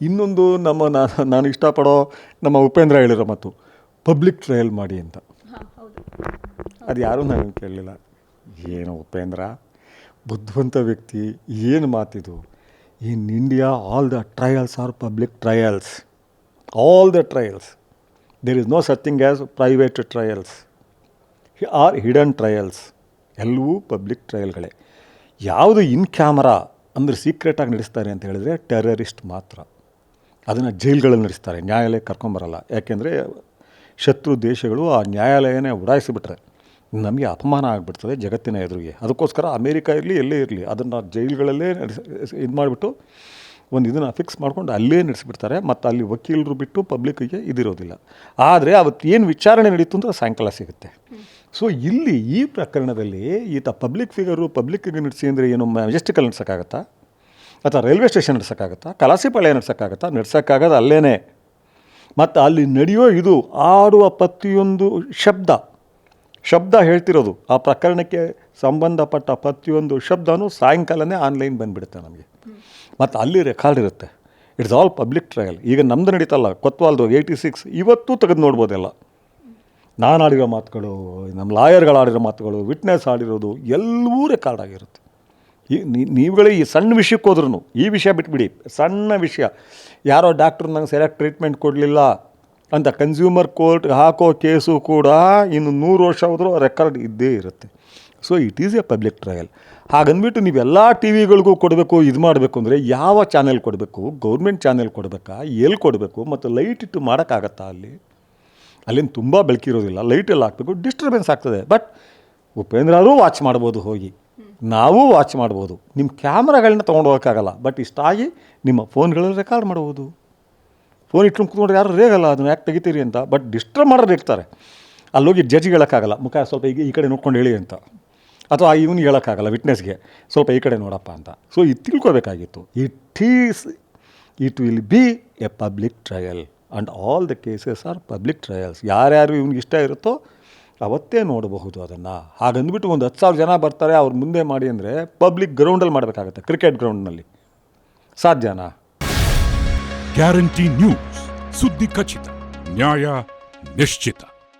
ಇನ್ನೊಂದು ನಮ್ಮ ನಾನು ಇಷ್ಟಪಡೋ ನಮ್ಮ ಉಪೇಂದ್ರ ಹೇಳಿರೋ ಮಾತು ಪಬ್ಲಿಕ್ ಟ್ರಯಲ್ ಮಾಡಿ ಅಂತ. ಅದು ಯಾರೂ ನಾನು ಕೇಳಲಿಲ್ಲ. ಏನು ಉಪೇಂದ್ರ? ಬುದ್ಧಿವಂತ ವ್ಯಕ್ತಿ ಏನು ಮಾತಿದು? In India all the trials are public trials all the trials there is no such thing as private trials are hidden trials ಎಲ್ಲವೂ ಪಬ್ಲಿಕ್ ಟ್ರಯಲ್ಗಳೇ ಯಾವುದು ಇನ್ ಕ್ಯಾಮರಾ ಅಂದರೆ ಸೀಕ್ರೆಟಾಗಿ ನಡೆಸ್ತಾರೆ ಅಂತ ಹೇಳಿದ್ರೆ ಟೆರರಿಸ್ಟ್ ಮಾತ್ರ. ಅದನ್ನು ಜೈಲ್ಗಳಲ್ಲಿ ನಡೆಸ್ತಾರೆ ನ್ಯಾಯಾಲಯ ಕರ್ಕೊಂಬರಲ್ಲ ಯಾಕೆಂದರೆ ಶತ್ರು ದೇಶಗಳು ಆ ನ್ಯಾಯಾಲಯನೇ ಉಡಾಯಿಸಿಬಿಟ್ರೆ ನಮಗೆ ಅಪಮಾನ ಆಗಿಬಿಡ್ತದೆ ಜಗತ್ತಿನ ಎದುರಿಗೆ. ಅದಕ್ಕೋಸ್ಕರ ಅಮೇರಿಕ ಇರಲಿ, ಎಲ್ಲೇ ಇರಲಿ, ಅದನ್ನು ಜೈಲುಗಳಲ್ಲೇ ನಡೆಸಿ, ಇದು ಮಾಡಿಬಿಟ್ಟು ಒಂದು ಇದನ್ನು ಫಿಕ್ಸ್ ಮಾಡ್ಕೊಂಡು ಅಲ್ಲೇ ನಡೆಸಿಬಿಡ್ತಾರೆ. ಮತ್ತು ಅಲ್ಲಿ ವಕೀಲರು ಬಿಟ್ಟು ಪಬ್ಲಿಕ್ಕಿಗೆ ಇದಿರೋದಿಲ್ಲ. ಆದರೆ ಅವತ್ತು ಏನು ವಿಚಾರಣೆ ನಡೀತು ಅಂದರೆ ಸಾಯಂಕಾಲ ಸಿಗುತ್ತೆ. ಸೊ ಇಲ್ಲಿ ಈ ಪ್ರಕರಣದಲ್ಲಿ ಈತ ಪಬ್ಲಿಕ್ ಫಿಗರು ಪಬ್ಲಿಕ್ಕಿಗೆ ನಡೆಸಿ ಅಂದರೆ ಏನು ಮೆಜೆಸ್ಟಿಕಲ್ ನಡ್ಸೋಕ್ಕಾಗತ್ತಾ ಅಥವಾ ರೈಲ್ವೆ ಸ್ಟೇಷನ್ ನಡ್ಸೋಕ್ಕಾಗತ್ತಾ? ಕಲಾಸಿಪಾಳ್ಯ ನಡೆಸೋಕ್ಕಾಗತ್ತಾ? ನಡ್ಸೋಕ್ಕಾಗೋದು ಅಲ್ಲೇ ಮತ್ತು ಅಲ್ಲಿ ನಡೆಯೋ ಇದು ಆಡುವ ಪ್ರತಿಯೊಂದು ಶಬ್ದ. ಶಬ್ದ ಹೇಳ್ತಿರೋದು. ಆ ಪ್ರಕರಣಕ್ಕೆ ಸಂಬಂಧಪಟ್ಟ ಪ್ರತಿಯೊಂದು ಶಬ್ದನೂ ಸಾಯಂಕಾಲನೇ ಆನ್ಲೈನ್ ಬಂದುಬಿಡುತ್ತೆ ನಮಗೆ. ಮತ್ತು ಅಲ್ಲಿ ರೆಕಾರ್ಡ್ ಇರುತ್ತೆ. ಇಟ್ಸ್ ಆಲ್ ಪಬ್ಲಿಕ್ ಟ್ರಯಲ್ ಈಗ ನಮ್ಮದು ನಡೀತಲ್ಲ, ಕೊತ್ವಾಲ್ದು ಏಯ್ಟಿ ಸಿಕ್ಸ್ ಇವತ್ತು ತೆಗೆದು ನೋಡ್ಬೋದೆಲ್ಲ. ನಾನು ಆಡಿರೋ ಮಾತುಗಳು ನಮ್ಮ ಲಾಯರ್ಗಳು ಆಡಿರೋ ಮಾತುಗಳು ವಿಟ್ನೆಸ್ ಆಡಿರೋದು ಎಲ್ಲವೂ ರೆಕಾರ್ಡ್ ಆಗಿರುತ್ತೆ. ಈ ನೀವುಗಳೇ ಈ ಸಣ್ಣ ವಿಷಯಕ್ಕೆ ಹೋದ್ರೂ ಈ ವಿಷಯ ಬಿಟ್ಬಿಡಿ. ಸಣ್ಣ ವಿಷಯ. ಯಾರೋ ಡಾಕ್ಟ್ರು ನಂಗೆ ಸರಿಯಾಗಿ ಟ್ರೀಟ್ಮೆಂಟ್ ಕೊಡಲಿಲ್ಲ ಅಂತ ಕನ್ಸ್ಯೂಮರ್ ಕೋರ್ಟ್ಗೆ ಹಾಕೋ ಕೇಸು ಕೂಡ ಇನ್ನು ನೂರು ವರ್ಷ ಹೋದರೂ ರೆಕಾರ್ಡ್ ಇದ್ದೇ ಇರುತ್ತೆ. So it is a public trial ಹಾಗಂದ್ಬಿಟ್ಟು ನೀವೆಲ್ಲ ಟಿ ವಿಗಳಿಗೂ ಕೊಡಬೇಕು, ಇದು ಮಾಡಬೇಕು ಅಂದರೆ ಯಾವ ಚಾನೆಲ್ ಕೊಡಬೇಕು? ಗೌರ್ಮೆಂಟ್ ಚಾನೆಲ್ ಕೊಡಬೇಕಾ? ಎಲ್ಲಿ ಕೊಡಬೇಕು? ಮತ್ತು ಲೈಟ್ ಇಟ್ಟು ಮಾಡೋಕ್ಕಾಗತ್ತಾ ಅಲ್ಲಿ? ಅಲ್ಲಿಂದ ತುಂಬ ಬೆಳಕಿರೋದಿಲ್ಲ. ಲೈಟೆಲ್ಲ ಹಾಕಬೇಕು ಡಿಸ್ಟರ್ಬೆನ್ಸ್ ಆಗ್ತದೆ. ಬಟ್ ಉಪೇಂದ್ರರೂ ವಾಚ್ ಮಾಡ್ಬೋದು ಹೋಗಿ. ನಾವು ವಾಚ್ ಮಾಡ್ಬೋದು. ನಿಮ್ಮ ಕ್ಯಾಮ್ರಾಗಳನ್ನ ತೊಗೊಂಡು ಹೋಗೋಕ್ಕಾಗಲ್ಲ. ಬಟ್ ಇಷ್ಟಾಗಿ ನಿಮ್ಮ ಫೋನ್ಗಳಲ್ಲಿ ರೆಕಾರ್ಡ್ ಮಾಡ್ಬೋದು ಫೋನ್ ಇಟ್ಕೊಂಡು ಕೂತ್ಕೊಂಡು ಯಾರು ರೇಗಲ್ಲ, ಅದನ್ನು ಯಾಕೆ ತೆಗಿತೀರಿ ಅಂತ. ಬಟ್ ಡಿಸ್ಟರ್ಬ್ ಮಾಡೋರು ಇರ್ತಾರೆ. ಅಲ್ಲೋಗಿ ಜಡ್ಜ್ಗೆ ಹೇಳೋಕ್ಕಾಗಲ್ಲ. ಮುಖ ಸ್ವಲ್ಪ ಈಗ ಈ ಕಡೆ ನೋಡ್ಕೊಂಡು ಹೇಳಿ ಅಂತ. ಅಥವಾ ಇವನಿಗೆ ಹೇಳೋಕ್ಕಾಗಲ್ಲ ವಿಟ್ನೆಸ್ಗೆ ಸ್ವಲ್ಪ ಈ ಕಡೆ ನೋಡಪ್ಪ ಅಂತ. ಸೊ ಇದು ತಿಳ್ಕೊಬೇಕಾಗಿತ್ತು. It is it will be a public trial and all the cases are public trials ಯಾರ್ಯಾರು ಇವ್ನಿಗೆ ಇಷ್ಟ ಇರುತ್ತೋ ಅವತ್ತೇ ನೋಡಬಹುದು ಅದನ್ನು. ಹಾಗಂದ್ಬಿಟ್ಟು ಒಂದು ಹತ್ತು ಸಾವಿರ ಜನ ಬರ್ತಾರೆ, ಅವ್ರ ಮುಂದೆ ಮಾಡಿ ಅಂದರೆ ಪಬ್ಲಿಕ್ ಗ್ರೌಂಡಲ್ಲಿ ಮಾಡಬೇಕಾಗತ್ತೆ ಕ್ರಿಕೆಟ್ ಗ್ರೌಂಡ್ನಲ್ಲಿ ಸಾಧ್ಯನಾ ಗ್ಯಾರಂಟಿ ನ್ಯೂಸ್ ಸುದ್ದಿ ಖಚಿತ, ನ್ಯಾಯ ನಿಶ್ಚಿತ.